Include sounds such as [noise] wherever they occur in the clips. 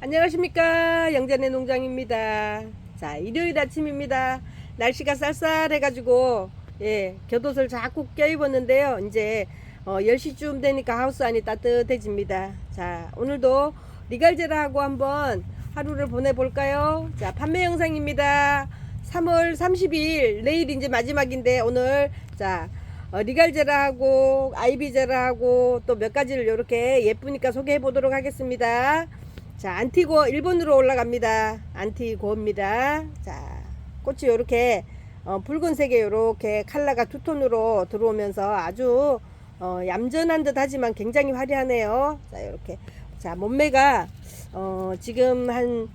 안녕하십니까. 영전의 농장입니다. 자 일요일 아침입니다. 날씨가 쌀쌀해가지고 예 곁옷을 자꾸 껴입었는데요. 이제 어, 10시쯤 되니까 하우스 안이 따뜻해집니다. 자 오늘도 리갈제라하고 한번 하루를 보내볼까요? 자 판매 영상입니다. 3월 30일 내일 이제 마지막인데 오늘 자 어, 리갈제라하고 아이비제라하고 또 몇 가지를 이렇게 예쁘니까 소개해 보도록 하겠습니다. 자, 안티고 일본으로 올라갑니다. 안티고입니다. 자, 꽃이 이렇게 어, 붉은색에 이렇게 컬러가 투톤으로 들어오면서 아주 어, 얌전한 듯 하지만 굉장히 화려하네요. 자, 이렇게 자 몸매가 어, 지금 한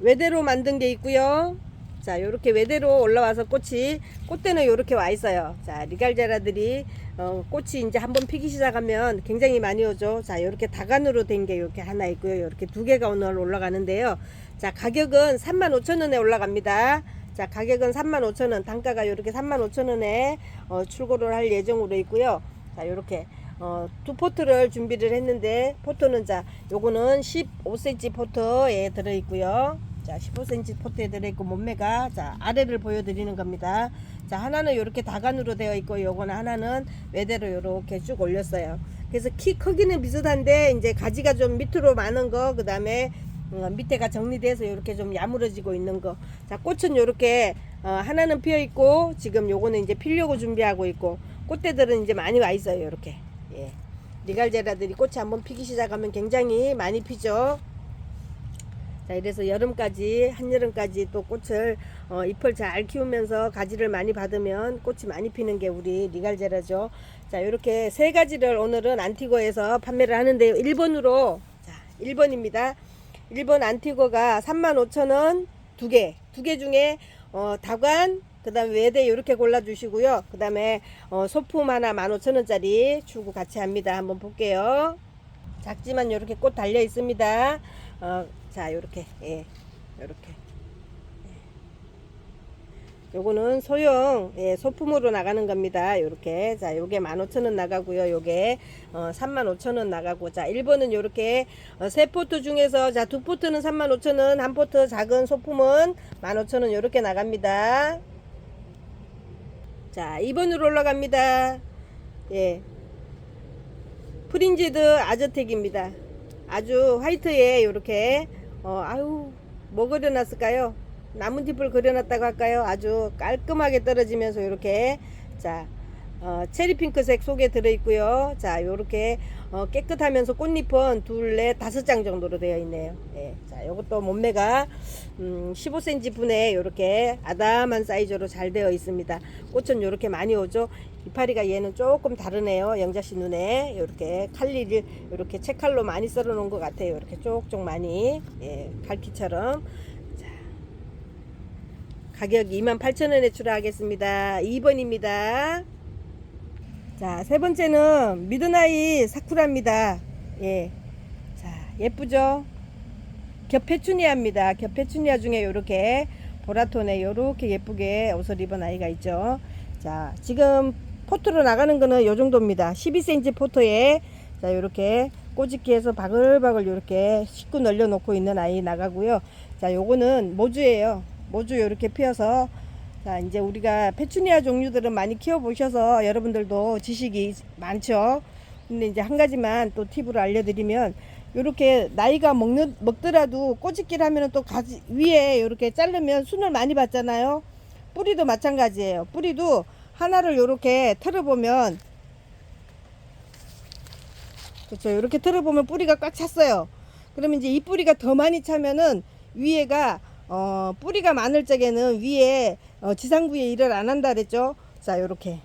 외대로 만든 게 있고요. 자, 요렇게 외대로 올라와서 꽃이 꽃대는 요렇게 와 있어요. 자, 리갈제라들이 어, 꽃이 이제 한번 피기 시작하면 굉장히 많이 오죠. 자, 요렇게 다간으로 된게 요렇게 하나 있고요. 요렇게 두 개가 오늘 올라가는데요. 자, 가격은 35,000원에 올라갑니다. 자, 가격은 35,000원, 단가가 요렇게 35,000원에 어, 출고를 할 예정으로 있고요. 자, 요렇게 어, 두 포트를 준비를 했는데 포트는 자, 요거는 15cm 포트에 들어 있고요. 자, 15cm 포트에 들어있고 몸매가 자 아래를 보여드리는 겁니다. 자 하나는 이렇게 다간으로 되어 있고 요거는 하나는 외대로 이렇게 쭉 올렸어요. 그래서 키 크기는 비슷한데 이제 가지가 좀 밑으로 많은 거 그 다음에 어, 밑에가 정리돼서 이렇게 좀 야무러지고 있는 거. 자 꽃은 이렇게 어, 하나는 피어 있고 지금 요거는 이제 피려고 준비하고 있고 꽃대들은 이제 많이 와 있어요. 이렇게 예. 리갈제라들이 꽃이 한번 피기 시작하면 굉장히 많이 피죠. 자, 이래서 여름까지 한여름까지 또 꽃을 어, 잎을 잘 키우면서 가지를 많이 받으면 꽃이 많이 피는 게 우리 리갈제라죠. 자, 이렇게 세 가지를 오늘은 안티고에서 판매를 하는데요. 1번으로 자, 1번입니다. 1번 안티고가 35,000원 두 개. 두 개 중에 어, 다관 그 다음에 외대 이렇게 골라 주시고요. 그 다음에 어, 소품 하나 15,000원짜리 주고 같이 합니다. 한번 볼게요. 작지만 이렇게 꽃 달려 있습니다. 어, 자, 요렇게, 예, 요렇게. 예. 요거는 소형, 예, 소품으로 나가는 겁니다. 요렇게. 자, 요게 15,000원 나가고요. 요게, 어, 35,000원 나가고. 자, 1번은 요렇게, 어, 세 포트 중에서, 자, 두 포트는 35,000원, 한 포트 작은 소품은 15,000원 요렇게 나갑니다. 자, 2번으로 올라갑니다. 예. 프린지드 아저텍입니다. 아주 화이트에 이렇게 어 아유 뭐 그려놨을까요? 나뭇잎을 그려놨다고 할까요? 아주 깔끔하게 떨어지면서 이렇게 자 어, 체리 핑크색 속에 들어있고요. 자, 요렇게 어, 깨끗하면서 꽃잎은 둘, 넷, 다섯 장 정도로 되어 있네요. 예, 자, 요것도 몸매가 음, 15cm 분에 요렇게 아담한 사이즈로 잘 되어 있습니다. 꽃은 요렇게 많이 오죠. 이파리가 얘는 조금 다르네요. 영자씨 눈에 요렇게 칼리를 요렇게 채칼로 많이 썰어 놓은 것 같아요. 이렇게 쪽쪽 많이 예, 갈키처럼 자, 가격 28,000원에 출하하겠습니다. 2번입니다. 자, 세 번째는 미드나잇 사쿠라입니다. 예. 자, 예쁘죠? 겹페추니아입니다. 겹페추니아 중에 요렇게 보라톤에 요렇게 예쁘게 옷을 입은 아이가 있죠. 자, 지금 포트로 나가는 거는 요 정도입니다. 12cm 포트에 자, 요렇게 꼬집기해서 바글바글 요렇게 씻고 널려 놓고 있는 아이 나가고요. 자, 요거는 모주예요. 모주 요렇게 피어서 자, 이제 우리가 페추니아 종류들은 많이 키워보셔서 여러분들도 지식이 많죠. 근데 이제 한 가지만 또 팁으로 알려드리면, 요렇게 나이가 먹는, 먹더라도 꼬집기를 하면은 또 가지, 위에 요렇게 자르면 순을 많이 받잖아요. 뿌리도 마찬가지예요. 뿌리도 하나를 요렇게 털어보면, 그렇죠. 요렇게 털어보면 뿌리가 꽉 찼어요. 그러면 이제 이 뿌리가 더 많이 차면은 위에가 어, 뿌리가 많을 적에는 위에 어, 지상부에 일을 안 한다 그랬죠. 자, 요렇게.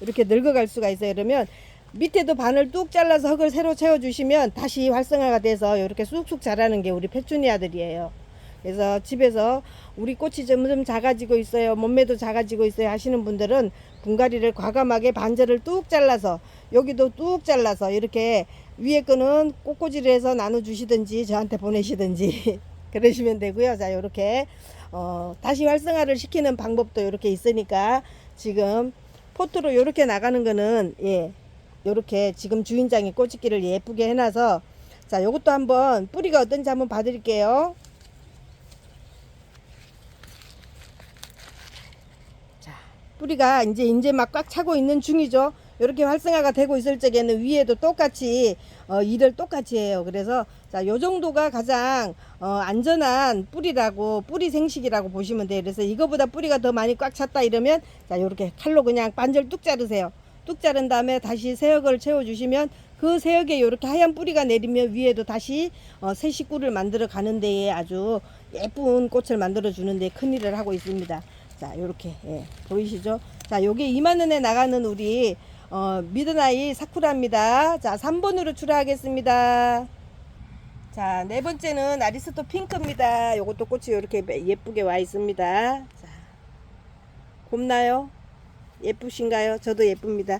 이렇게 늙어갈 수가 있어요. 그러면 밑에도 반을 뚝 잘라서 흙을 새로 채워주시면 다시 활성화가 돼서 이렇게 쑥쑥 자라는 게 우리 페추니아들이에요. 그래서 집에서 우리 꽃이 점점 작아지고 있어요. 몸매도 작아지고 있어요. 하시는 분들은 분갈이를 과감하게 반절을 뚝 잘라서 여기도 뚝 잘라서 이렇게 위에 거는 꽃꽂이를 해서 나눠주시든지 저한테 보내시든지 [laughs] 그러시면 되고요. 자, 요렇게, 어, 다시 활성화를 시키는 방법도 이렇게 있으니까 지금 포트로 요렇게 나가는 거는, 예, 요렇게 지금 주인장이 꼬집기를 예쁘게 해놔서 자, 요것도 한번 뿌리가 어떤지 한번 봐드릴게요. 자, 뿌리가 이제 이제 막 꽉 차고 있는 중이죠. 이렇게 활성화가 되고 있을 적에는 위에도 똑같이 어, 일을 똑같이 해요. 그래서 자, 요 정도가 가장 어, 안전한 뿌리라고 뿌리 생식이라고 보시면 돼요. 그래서 이거보다 뿌리가 더 많이 꽉 찼다 이러면 자, 요렇게 칼로 그냥 반절 뚝 자르세요. 뚝 자른 다음에 다시 새역을 채워 주시면 그 새역에 이렇게 하얀 뿌리가 내리면 위에도 다시 어, 새 식구를 만들어 가는 데에 아주 예쁜 꽃을 만들어 주는데 큰 일을 하고 있습니다. 자, 요렇게 예, 보이시죠? 자, 요게 2만 원에 나가는 우리 어, 미드나이 사쿠라입니다. 자, 3번으로 출하하겠습니다. 자, 네 번째는 아리스토 핑크입니다. 요것도 꽃이 이렇게 예쁘게 와 있습니다. 자, 곱나요? 예쁘신가요? 저도 예쁩니다.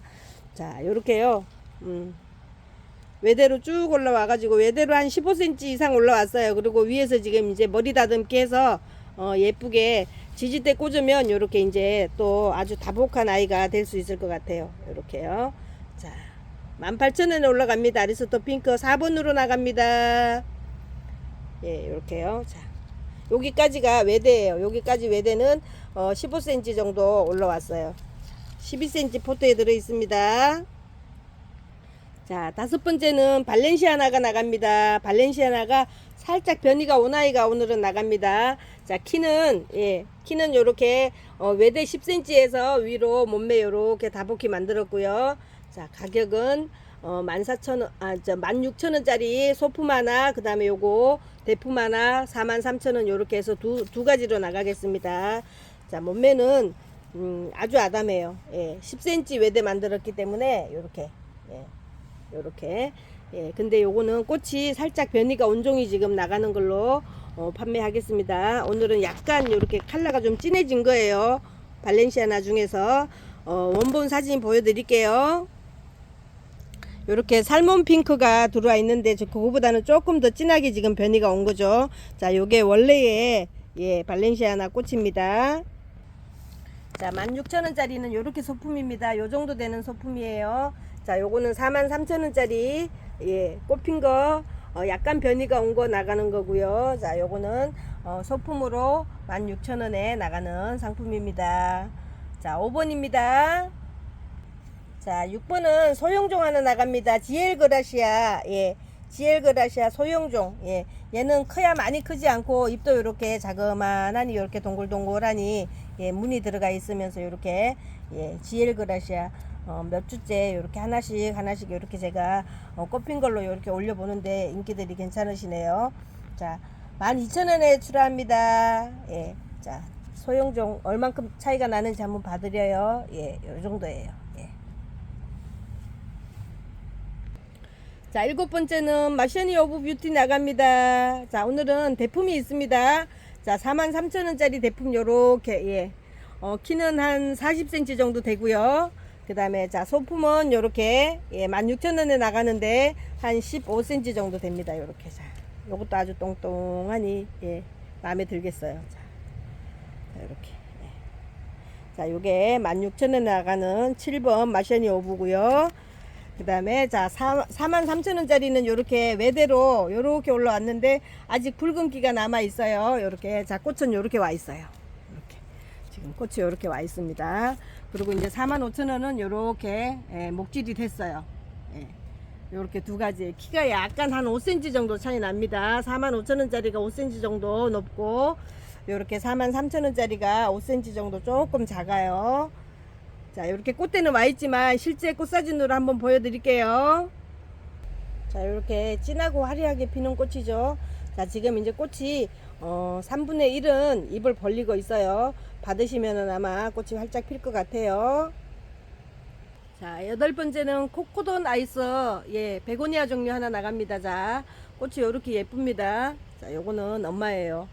자, 요렇게요. 음. 외대로 쭉 올라와 가지고 외대로 한 15cm 이상 올라왔어요. 그리고 위에서 지금 이제 머리 다듬기 해서 어, 예쁘게 지지대 꽂으면 요렇게 이제 또 아주 다복한 아이가 될 수 있을 것 같아요. 요렇게요. 자, 18,000원에 올라갑니다. 아리스토 핑크 4번으로 나갑니다. 예, 요렇게요. 자, 여기까지가 외대예요. 여기까지 외대는 어, 15cm 정도 올라왔어요. 12cm 포트에 들어 있습니다. 자, 다섯 번째는 발렌시아나가 나갑니다. 발렌시아나가 살짝 변이가 온 아이가 오늘은 나갑니다. 자, 키는, 예, 키는 요렇게, 어, 외대 10cm에서 위로 몸매 요렇게 다복히 만들었고요. 자, 가격은, 어, 14,000원, 아, 저, 16,000원짜리 소품 하나, 그 다음에 요거, 대품 하나, 43,000원 요렇게 해서 두, 두 가지로 나가겠습니다. 자, 몸매는, 음, 아주 아담해요. 예, 10cm 외대 만들었기 때문에 요렇게, 예. 요렇게 예 근데 요거는 꽃이 살짝 변이가 온종이 지금 나가는 걸로 어, 판매하겠습니다 오늘은 약간 요렇게 컬러가 좀 진해진 거예요 발렌시아나 중에서 어, 원본 사진 보여드릴게요 요렇게 살몬 핑크가 들어와 있는데 저 그거보다는 조금 더 진하게 지금 변이가 온 거죠 자 요게 원래의 예 발렌시아나 꽃입니다 자 16,000원짜리는 요렇게 소품입니다 요 정도 되는 소품이에요 자, 요거는 43,000원짜리, 예, 꼽힌 거, 어, 약간 변이가 온 거 나가는 거고요. 자, 요거는, 어, 소품으로 16,000원에 나가는 상품입니다. 자, 5번입니다. 자, 6번은 소형종 하나 나갑니다. 지엘 그라시아, 예, 지엘 그라시아 소형종, 예, 얘는 커야 많이 크지 않고 잎도 이렇게 자그마하니 이렇게 동글동글하니, 예, 무늬 들어가 있으면서 이렇게, 예, 지엘 그라시아, 어, 몇 주째 이렇게 하나씩 하나씩 이렇게 제가 어, 꼽힌 걸로 이렇게 올려 보는데 인기들이 괜찮으시네요. 자, 12,000원에 출하합니다. 예, 자, 소형종 얼만큼 차이가 나는지 한번 봐드려요. 예, 요 정도예요. 예. 자, 일곱 번째는 마셔니 오브 뷰티 나갑니다. 자, 오늘은 대품이 있습니다. 자, 43,000원짜리 대품 요렇게, 예. 어, 키는 한 40cm 정도 되고요. 그 다음에 자 소품은 요렇게 예, 16,000원에 나가는데 한 15cm 정도 됩니다 요렇게 자 요것도 아주 똥똥하니 예, 마음에 들겠어요 자, 자 요렇게 예. 자 요게 16,000원에 나가는 7번 마셔니 오브고요 그 다음에 자 43,000원짜리는 요렇게 외대로 요렇게 올라왔는데 아직 붉은기가 남아 있어요 요렇게 자 꽃은 요렇게 와 있어요 이렇게 지금 꽃이 요렇게 와 있습니다 그리고 이제 45,000원은 요렇게 예, 목질이 됐어요. 예. 요렇게 두 가지. 키가 약간 한 5cm 정도 차이 납니다. 45,000원짜리가 5cm 정도 높고 요렇게 43,000원짜리가 5cm 정도 조금 작아요. 자, 이렇게 꽃대는 와 있지만 실제 꽃 사진으로 한번 보여드릴게요. 자, 이렇게 진하고 화려하게 피는 꽃이죠. 자, 지금 이제 꽃이 어, 3분의 1은 잎을 벌리고 있어요. 받으시면은 아마 꽃이 활짝 필 것 같아요. 자, 여덟 번째는 코코돈 아이스, 예, 베고니아 종류 하나 나갑니다. 자, 꽃이 이렇게 예쁩니다. 자, 요거는 엄마예요.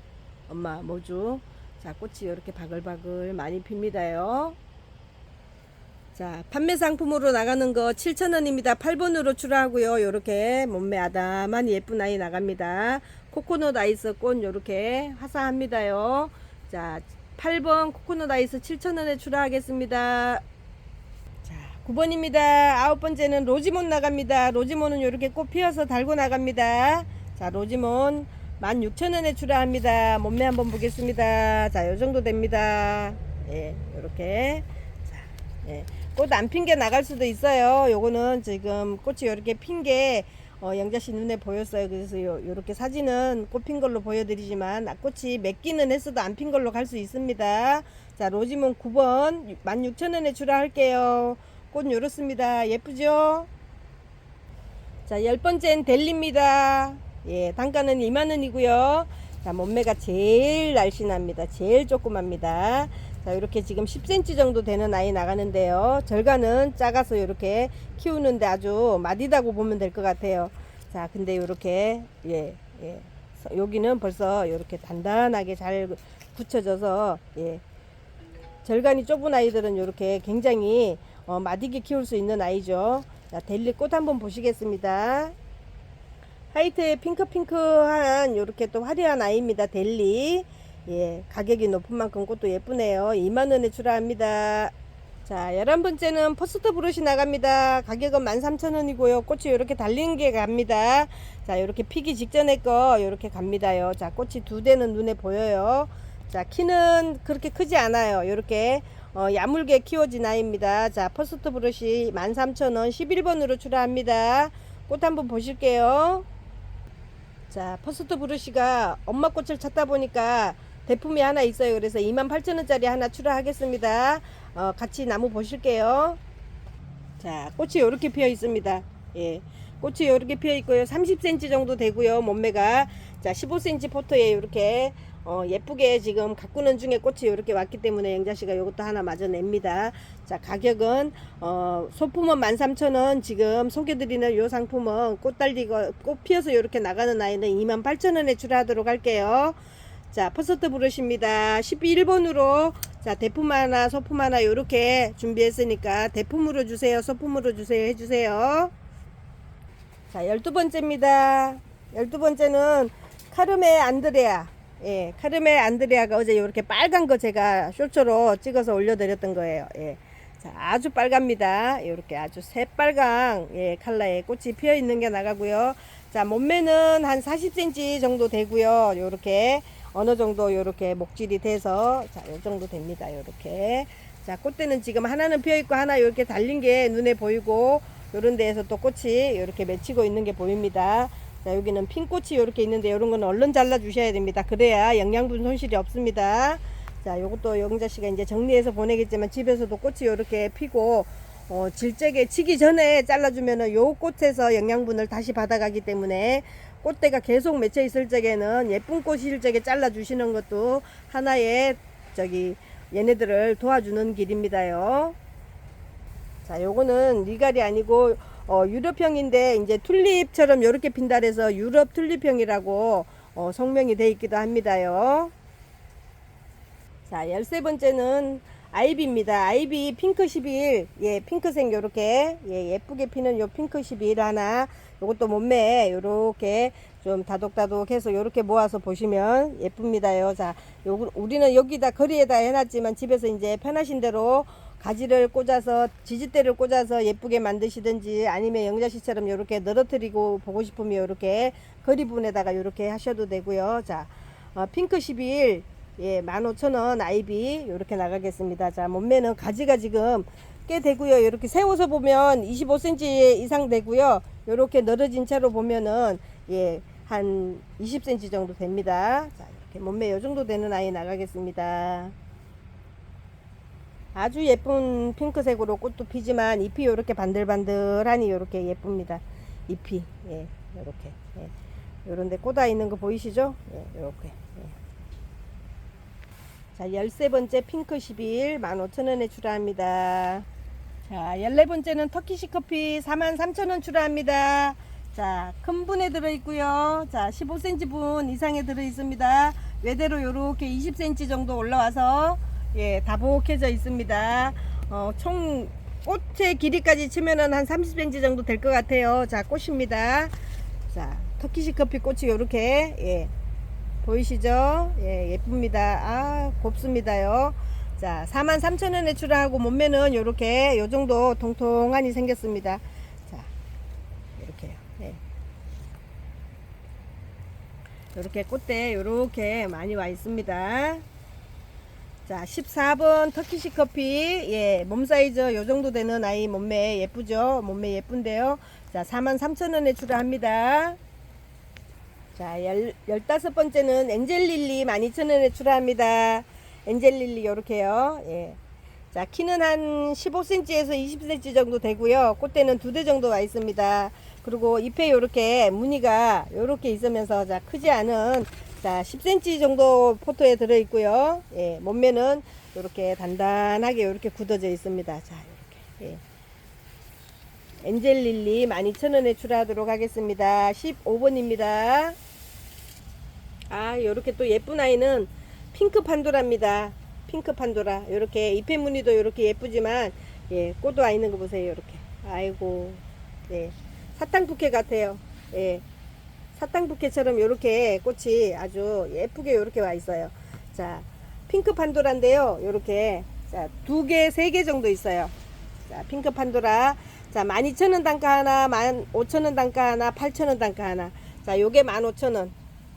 엄마, 모주. 자, 꽃이 이렇게 바글바글 많이 핍니다요. 자, 판매 상품으로 나가는 거 7,000원입니다. 8번으로 출하하고요. 요렇게 몸매 아담한 예쁜 아이 나갑니다. 코코넛 아이스 꽃 요렇게 화사합니다요. 자, 8번 코코넛 아이스 7,000원에 출하하겠습니다. 자, 9번입니다. 아홉 번째는 로지몬 나갑니다. 로지몬은 이렇게 꽃 피어서 달고 나갑니다. 자, 로지몬 16,000원에 출하합니다. 몸매 한번 보겠습니다. 자, 요 정도 됩니다. 예, 요렇게. 자, 예. 꽃안 핀 게 나갈 수도 있어요. 요거는 지금 꽃이 요렇게 핀게 어, 영자씨 눈에 보였어요. 그래서 요, 요렇게 사진은 꽃 핀 걸로 보여드리지만 아, 꽃이 몇 끼는 했어도 안 핀 걸로 갈 수 있습니다. 자, 로지몬 9번 16,000원에 출하할게요. 꽃 요렇습니다. 예쁘죠? 자, 열 번째는 델리입니다. 예, 단가는 2만원이고요. 자, 몸매가 제일 날씬합니다. 제일 조그맣니다. 자, 이렇게 지금 10cm 정도 되는 아이 나가는데요. 절간은 작아서 이렇게 키우는데 아주 마디다고 보면 될 것 같아요. 자, 근데 이렇게, 예, 예. 서- 여기는 벌써 이렇게 단단하게 잘 굳혀져서, 예. 절간이 좁은 아이들은 이렇게 굉장히 어, 마디게 키울 수 있는 아이죠. 자, 델리 꽃 한번 보시겠습니다. 화이트에 핑크핑크한 이렇게 또 화려한 아이입니다. 델리. 예, 가격이 높은 만큼 꽃도 예쁘네요. 2만원에 출하합니다. 자, 11번째는 포스트 브러쉬 나갑니다. 가격은 13,000원이고요. 꽃이 이렇게 달린 게 갑니다. 자, 이렇게 피기 직전에 거 이렇게 갑니다요. 자, 꽃이 두 대는 눈에 보여요. 자, 키는 그렇게 크지 않아요. 이렇게 어, 야물게 키워진 아이입니다. 자, 퍼스트 브러쉬 13,000원 11번으로 출하합니다. 꽃 한번 보실게요. 자, 퍼스트 브러쉬가 엄마 꽃을 찾다 보니까 대품이 하나 있어요. 그래서 28,000원짜리 하나 출하하겠습니다. 어, 같이 나무 보실게요. 자, 꽃이 이렇게 피어 있습니다. 예. 꽃이 이렇게 피어 있고요. 30cm 정도 되고요. 몸매가 자, 15cm 포토에 이렇게 어, 예쁘게 지금 가꾸는 중에 꽃이 이렇게 왔기 때문에 영자씨가 이것도 하나 마저 냅니다. 자, 가격은 어, 소품은 13,000원. 지금 소개드리는 요 상품은 꽃 달리고 꽃 피어서 이렇게 나가는 아이는 28,000원에 출하하도록 할게요. 자, 퍼스트 브러쉬입니다. 11번으로 자, 대품 하나, 소품 하나 요렇게 준비했으니까 대품으로 주세요. 소품으로 주세요. 해 주세요. 자, 12번째입니다. 12번째는 카르메 안드레아. 예, 카르메 안드레아가 어제 이렇게 빨간 거 제가 쇼츠로 찍어서 올려드렸던 거예요. 예. 자, 아주 빨갑니다. 이렇게 아주 새빨강, 예, 컬러의 꽃이 피어 있는 게 나가고요. 자, 몸매는 한 40cm 정도 되고요. 요렇게 어느 정도 요렇게 목질이 돼서 자, 요 정도 됩니다. 요렇게. 자, 꽃대는 지금 하나는 피어 있고 하나 이렇게 달린 게 눈에 보이고 요런 데에서 또 꽃이 이렇게 맺히고 있는 게 보입니다. 자, 여기는 핀 꽃이 이렇게 있는데 이런 거는 얼른 잘라 주셔야 됩니다. 그래야 영양분 손실이 없습니다. 자, 요것도 영자 씨가 이제 정리해서 보내겠지만 집에서도 꽃이 이렇게 피고 어, 질적에 치기 전에 잘라주면은 요 꽃에서 영양분을 다시 받아가기 때문에 꽃대가 계속 맺혀 있을 적에는 예쁜 꽃일 적에 잘라 주시는 것도 하나의 저기 얘네들을 도와주는 길입니다요. 자, 요거는 리갈이 아니고 어, 유럽형인데 이제 튤립처럼 이렇게 핀다 그래서 유럽 튤립형이라고 어, 성명이 돼 있기도 합니다요. 자, 열세 번째는 아이비입니다. 아이비 핑크 11. 예, 핑크색 요렇게 예, 예쁘게 피는 요 핑크 11 하나. 요것도 몸매 요렇게 좀 다독다독 해서 요렇게 모아서 보시면 예쁩니다요. 자, 요 우리는 여기다 거리에다 해 놨지만 집에서 이제 편하신 대로 가지를 꽂아서 지지대를 꽂아서 예쁘게 만드시든지 아니면 영자씨처럼 이렇게 늘어뜨리고 보고 싶으면 이렇게 거리 부분에다가 이렇게 하셔도 되고요. 자, 어, 핑크 11 예, 15,000원 아이비 이렇게 나가겠습니다. 자, 몸매는 가지가 지금 꽤 되고요. 이렇게 세워서 보면 25cm 이상 되고요. 이렇게 늘어진 채로 보면은 예, 한 20cm 정도 됩니다. 자, 이렇게 몸매 이 정도 되는 아이 나가겠습니다. 아주 예쁜 핑크색으로 꽃도 피지만 잎이 이렇게 반들반들하니 이렇게 예쁩니다. 잎이 예, 이렇게 예. 요런데 꽂아 있는 거 보이시죠? 예, 이렇게. 예. 자, 열세 번째 핑크 11 15,000원에 출하합니다. 자, 열네 번째는 터키시 커피 43,000원 출하합니다. 자, 큰 분에 들어 있고요. 자, 15cm 분 이상에 들어 있습니다. 외대로 요렇게 20cm 정도 올라와서 예, 다복해져 있습니다. 어, 총 꽃의 길이까지 치면은 한 30cm 정도 될 것 같아요. 자, 꽃입니다. 자, 터키시 커피 꽃이 요렇게 예, 보이시죠? 예, 예쁩니다. 아, 곱습니다요. 자, 43,000원에 출하하고 몸매는 요렇게 요 정도 통통하니 생겼습니다. 자, 이렇게요. 예. 요렇게 꽃대 요렇게 많이 와 있습니다. 자, 14번 터키시 커피. 예, 몸 사이즈 요 정도 되는 아이 몸매 예쁘죠? 몸매 예쁜데요. 자, 43,000원에 출하합니다. 자, 열, 15번째는 엔젤릴리 12,000원에 출하합니다. 엔젤릴리 요렇게요. 예. 자, 키는 한 15cm에서 20cm 정도 되고요. 꽃대는 두 대 정도 와 있습니다. 그리고 잎에 요렇게 무늬가 요렇게 있으면서 자, 크지 않은 자, 10cm 정도 포토에 들어 있고요. 예, 몸매는 요렇게 단단하게 요렇게 굳어져 있습니다. 자, 요렇게. 예. 엔젤릴리 12,000원에 출하하도록 하겠습니다. 15번입니다. 아, 요렇게 또 예쁜 아이는 핑크 판도라입니다. 핑크 판도라. 요렇게 잎의 무늬도 요렇게 예쁘지만, 예, 꽃도 와 있는 거 보세요. 요렇게. 아이고, 예. 사탕 부케 같아요. 예. 사탕 부케처럼 요렇게 꽃이 아주 예쁘게 요렇게 와 있어요. 자, 핑크 판도라인데요. 요렇게. 자, 두 개, 세 개 정도 있어요. 자, 핑크 판도라. 자, 12,000원 단가 하나, 15,000원 단가 하나, 8,000원 단가 하나. 자, 요게 15,000원.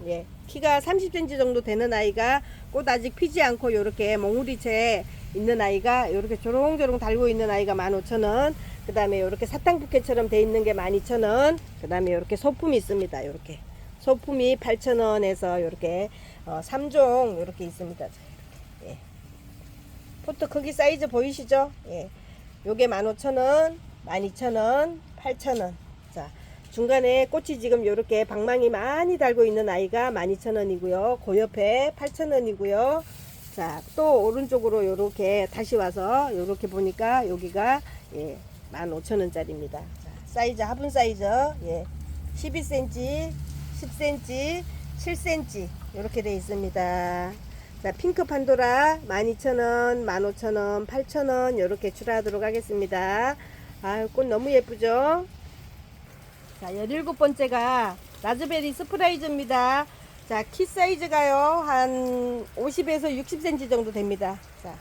예. 키가 30cm 정도 되는 아이가 꽃 아직 피지 않고 요렇게 몽우리채 있는 아이가 요렇게 조롱조롱 달고 있는 아이가 15,000원. 그 다음에 요렇게 사탕 부케처럼 돼 있는 게 12,000원. 그 다음에 요렇게 소품이 있습니다. 요렇게. 소품이 8,000원에서 요렇게 어, 3종 요렇게 있습니다. 자, 이렇게. 예. 포토 크기 사이즈 보이시죠? 예. 요게 15,000원, 12,000원, 8,000원. 자, 중간에 꽃이 지금 요렇게 방망이 많이 달고 있는 아이가 12,000원이고요. 그 옆에 8,000원이고요. 자, 또 오른쪽으로 요렇게 다시 와서 요렇게 보니까 여기가 예, 15,000원짜리입니다. 자, 사이즈 화분 사이즈 예. 12cm, 10cm, 7cm 이렇게 되어 있습니다. 자, 핑크 판도라 12,000원, 15,000원, 8,000원 이렇게 출하하도록 하겠습니다. 아유, 꽃 너무 예쁘죠? 자, 17번째가 라즈베리 스프라이즈입니다. 자, 키 사이즈가요. 한 50에서 60cm 정도 됩니다. 자,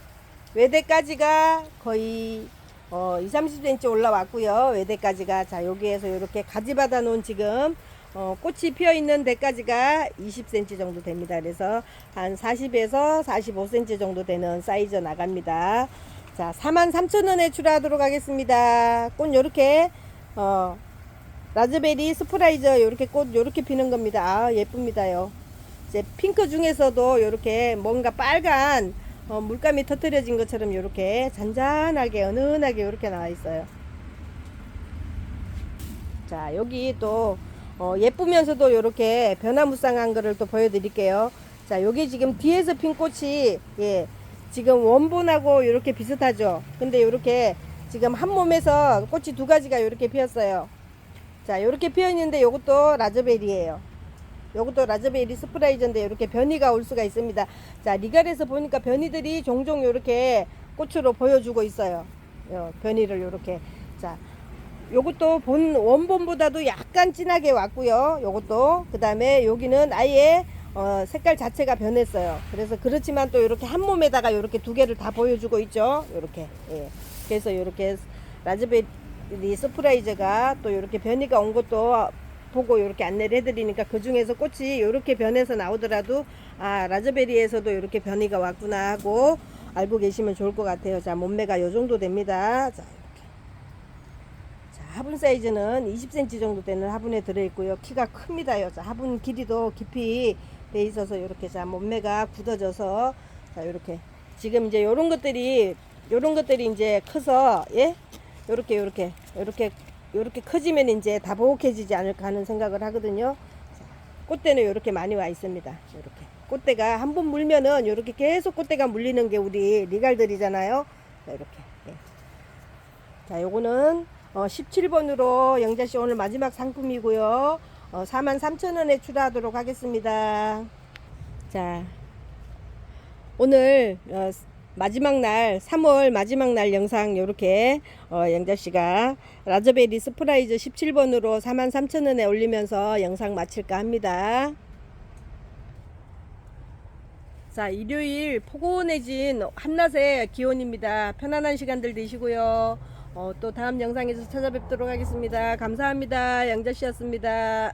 외대까지가 거의 어, 2, 30cm 올라왔고요. 외대까지가 자, 여기에서 이렇게 가지 받아 놓은 지금 어, 꽃이 피어 있는 데까지가 20cm 정도 됩니다. 그래서 한 40에서 45cm 정도 되는 사이즈 나갑니다. 자, 43,000원에 출하하도록 하겠습니다. 꽃 요렇게 어, 라즈베리 스프라이저 이렇게 꽃 이렇게 피는 겁니다. 아, 예쁩니다요. 이제 핑크 중에서도 이렇게 뭔가 빨간 어, 물감이 터트려진 것처럼 이렇게 잔잔하게 은은하게 이렇게 나와 있어요. 자 여기 또 어, 예쁘면서도 이렇게 변화무쌍한 거를 또 보여드릴게요. 자 여기 지금 뒤에서 핀 꽃이 예 지금 원본하고 이렇게 비슷하죠. 근데 이렇게 지금 한 몸에서 꽃이 두 가지가 이렇게 피었어요. 자 이렇게 피어 있는데 이것도 라즈베리예요. 요것도 라즈베리 스프라이즈인데 이렇게 변이가 올 수가 있습니다. 자, 리갈에서 보니까 변이들이 종종 이렇게 꽃으로 보여주고 있어요. 요, 변이를 이렇게. 자, 요것도 본 원본보다도 약간 진하게 왔고요. 요것도 그 다음에 여기는 아예 어, 색깔 자체가 변했어요. 그래서 그렇지만 또 이렇게 한 몸에다가 이렇게 두 개를 다 보여주고 있죠. 이렇게. 예. 그래서 이렇게 라즈베리 서프라이즈가 또 이렇게 변이가 온 것도 보고 이렇게 안내를 해드리니까 그 중에서 꽃이 이렇게 변해서 나오더라도 아 라즈베리에서도 이렇게 변이가 왔구나 하고 알고 계시면 좋을 것 같아요. 자 몸매가 이 정도 됩니다. 자 이렇게. 자 화분 사이즈는 20cm 정도 되는 화분에 들어있고요. 키가 큽니다요. 자 화분 길이도 깊이 돼 있어서 이렇게 자 몸매가 굳어져서 자 이렇게 지금 이제 요런 것들이 요런 것들이 이제 커서 예 요렇게 요렇게 요렇게 요렇게 커지면 이제 다복해지지 않을까 하는 생각을 하거든요. 자, 꽃대는 요렇게 많이 와 있습니다. 요렇게 꽃대가 한 번 물면은 요렇게 계속 꽃대가 물리는 게 우리 리갈들이잖아요. 자, 이렇게. 예. 자, 요거는 어, 17번으로 영자씨 오늘 마지막 상품이고요. 어, 43,000원에 출하하도록 하겠습니다. 자, 오늘 어, 마지막 날 3월 마지막 날 영상 요렇게 어, 영자 씨가 라즈베리 스프라이즈 17번으로 43,000원에 올리면서 영상 마칠까 합니다. 자, 일요일 포근해진 한낮의 기온입니다. 편안한 시간들 되시고요. 어, 또 다음 영상에서 찾아뵙도록 하겠습니다. 감사합니다. 양자씨였습니다.